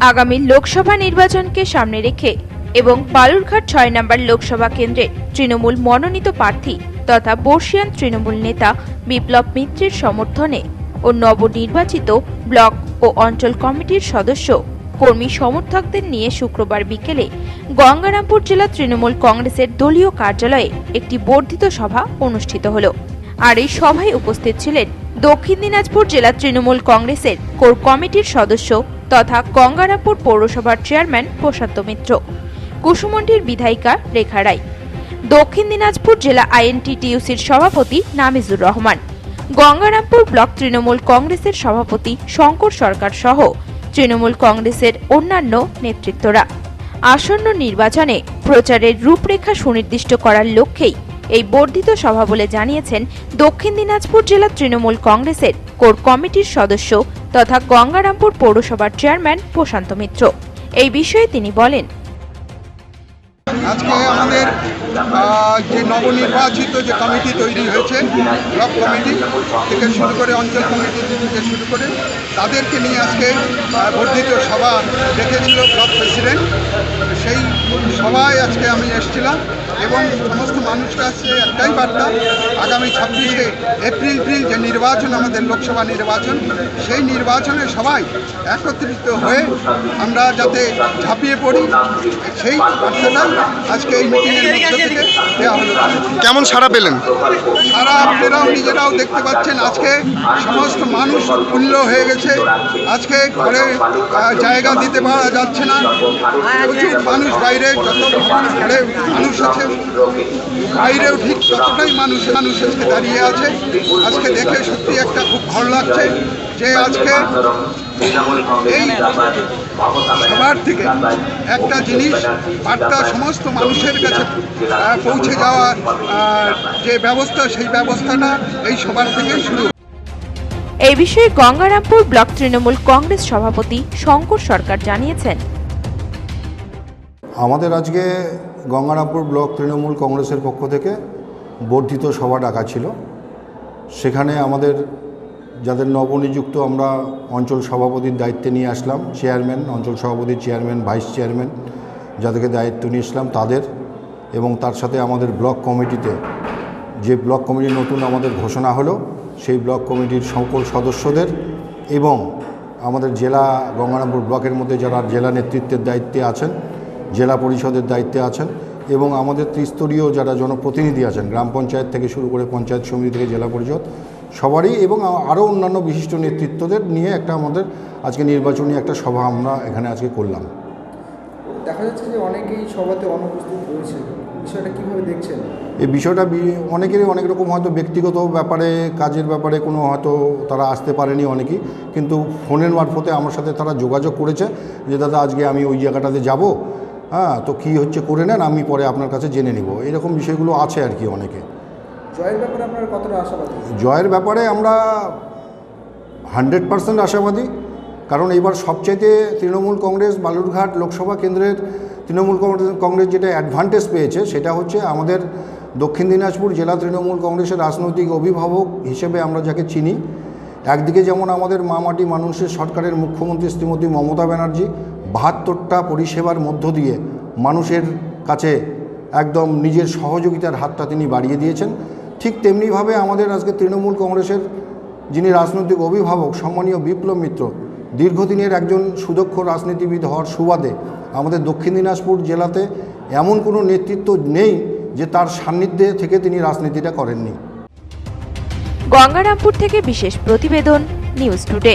আগামী লোকসভা নির্বাচনকে সামনে রেখে এবং বালুরঘাট ছয় নম্বর লোকসভা কেন্দ্রে তৃণমূল মনোনীত প্রার্থী তথা বর্ষিয়ান তৃণমূল নেতা বিপ্লব মিত্রের সমর্থনে ও নবনির্বাচিত ব্লক ও অঞ্চল কমিটির সদস্য কর্মী সমর্থকদের নিয়ে শুক্রবার বিকেলে গঙ্গারামপুর জেলা তৃণমূল কংগ্রেসের দলীয় কার্যালয়ে একটি বর্ধিত সভা অনুষ্ঠিত হল। আর এই সভায় উপস্থিত ছিলেন দক্ষিণ দিনাজপুর জেলা তৃণমূল কংগ্রেসের কোর কমিটির সদস্য তথা গঙ্গারামপুর পৌরসভার চেয়ারম্যান প্রশান্ত মিত্র। কুসুমন্ডির বিধায়িকা রেখা রায়। দক্ষিণ দিনাজপুর জেলা আইএনটিটিউসির সভাপতি নামিজুর রহমান। গঙ্গারামপুর ব্লক তৃণমূল কংগ্রেসের সভাপতি শঙ্কর সরকার সহ তৃণমূল কংগ্রেসের অন্যান্য নেতৃত্বরা। আসন্ন নির্বাচনে প্রচারের রূপরেখা সুনির্দিষ্ট করার লক্ষ্যেই এই বর্ধিত সভা বলে জানিয়েছেন দক্ষিণ দিনাজপুর জেলা তৃণমূল কংগ্রেসের কোর কমিটির সদস্য তথা গঙ্গারামপুর পৌরসভার চেয়ারম্যান প্রশান্ত মিত্র। এই বিষয়ে তিনি বলেন। আজকে আমাদের যে নবনির্বাচিত যে কমিটি তৈরি হয়েছে, ব্লক কমিটি থেকে শুরু করে অঞ্চল কমিটি থেকে শুরু করে, তাদেরকে নিয়ে আজকে বর্ধিত সভা ডেকেছিল ব্লক প্রেসিডেন্ট। সভায় আজকে আমি এসেছিলাম এবং সমস্ত মানুষের কাছে একটাই বার্তা আগামী ছাব্বিশে এপ্রিল এপ্রিল যে নির্বাচন আমাদের লোকসভা নির্বাচন সেই নির্বাচনে সবাই একত্রিত হয়ে আমরা যাতে ঝাঁপিয়ে পড়ি সেই বার্তাটা আজকে এই মিটিংয়ের মধ্য থেকে দেওয়া হলো। কেমন সাড়া পেলেন? সারা আপনারাও নিজেরাও দেখতে পাচ্ছেন আজকে সমস্ত মানুষ উল্ল হয়ে গেছে। আজকে ঘরে জায়গা দিতে পারা যাচ্ছে না। প্রচুর মানুষ বাইরে যত ঘরে মানুষ আছে। বাইরেও ঠিক ততটাই মানুষ মানুষ আজকে দাঁড়িয়ে আছে। আজকে দেখে সত্যি একটা খুব ভালো লাগছে যে আজকে এই সবার থেকে একটা জিনিস, বার্তা সমস্ত মানুষের কাছে পৌঁছে যাওয়ার যে ব্যবস্থা, সেই ব্যবস্থাটা এই সবার থেকে শুরু। এই বিষয়ে গঙ্গারামপুর ব্লক তৃণমূল কংগ্রেস সভাপতি শঙ্কর সরকার জানিয়েছেন। আমাদের আজকে গঙ্গারামপুর ব্লক তৃণমূল কংগ্রেসের পক্ষ থেকে বর্ধিত সভা ডাকা ছিল। সেখানে আমাদের যাদের নবনিযুক্ত আমরা অঞ্চল সভাপতির দায়িত্বে নিয়ে আসলাম, চেয়ারম্যান, অঞ্চল সভাপতির চেয়ারম্যান, ভাইস চেয়ারম্যান যাদেরকে দায়িত্ব নিয়ে আসলাম, তাদের এবং তার সাথে আমাদের ব্লক কমিটিতে যে ব্লক কমিটির নতুন আমাদের ঘোষণা হলো, সেই ব্লক কমিটির সকল সদস্যদের এবং আমাদের জেলা গঙ্গারামপুর ব্লকের মধ্যে যারা জেলা নেতৃত্বের দায়িত্বে আছেন জেলা পরিষদের দায়িত্বে আছেন এবং আমাদের ত্রিস্তরীয় যারা জনপ্রতিনিধি আছেন গ্রাম পঞ্চায়েত থেকে শুরু করে পঞ্চায়েত সমিতি থেকে জেলা পরিষদ সবারই এবং আরও অন্যান্য বিশিষ্ট নেতৃত্বদের নিয়ে একটা আমাদের আজকে নির্বাচনী একটা সভা আমরা এখানে আজকে করলাম। দেখা যাচ্ছে যে অনেকেই সভাতে অনুপস্থিত রয়েছে। বিষয়টা কীভাবে দেখছেন? এই বিষয়টা অনেকেরই অনেক রকম হয়তো ব্যক্তিগত ব্যাপারে কাজের ব্যাপারে কোনো হয়তো তারা আসতে পারেনি অনেকেই কিন্তু ফোনের মারফতে আমার সাথে তারা যোগাযোগ করেছে যে দাদা আজকে আমি ওই জায়গাটাতে যাব। হ্যাঁ তো কী হচ্ছে করে নেন আমি পরে আপনার কাছে জেনে নিব। এরকম বিষয়গুলো আছে আর কি অনেকে। জয়ের ব্যাপারে আপনার কতটা আশাবাদী? জয়ের ব্যাপারে আমরা হান্ড্রেড পার্সেন্ট আশাবাদী কারণ এবার সবচাইতে তৃণমূল কংগ্রেস বালুরঘাট লোকসভা কেন্দ্রের তৃণমূল কংগ্রেস কংগ্রেস যেটা অ্যাডভান্টেজ পেয়েছে সেটা হচ্ছে আমাদের দক্ষিণ দিনাজপুর জেলা তৃণমূল কংগ্রেসের রাজনৈতিক অভিভাবক হিসেবে আমরা যাকে চিনি। একদিকে যেমন আমাদের মামাটি মানুষের সরকারের মুখ্যমন্ত্রী শ্রীমতী মমতা ব্যানার্জি বাহাত্তরটা পরিষেবার মধ্য দিয়ে মানুষের কাছে একদম নিজের সহযোগিতার হাতটা তিনি বাড়িয়ে দিয়েছেন। ঠিক তেমনিভাবে আমাদের আজকে তৃণমূল কংগ্রেসের যিনি রাজনৈতিক অভিভাবক, সম্মানীয় বিপ্লব মিত্র, দীর্ঘদিনের একজন সুদক্ষ রাজনীতিবিদ হওয়ার সুবাদে আমাদের দক্ষিণ দিনাজপুর জেলাতে এমন কোনো নেতৃত্ব নেই যে তার সান্নিধ্যে থেকে তিনি রাজনীতিটা করেননি। গঙ্গারামপুর থেকে বিশেষ প্রতিবেদন, নিউজ টুডে।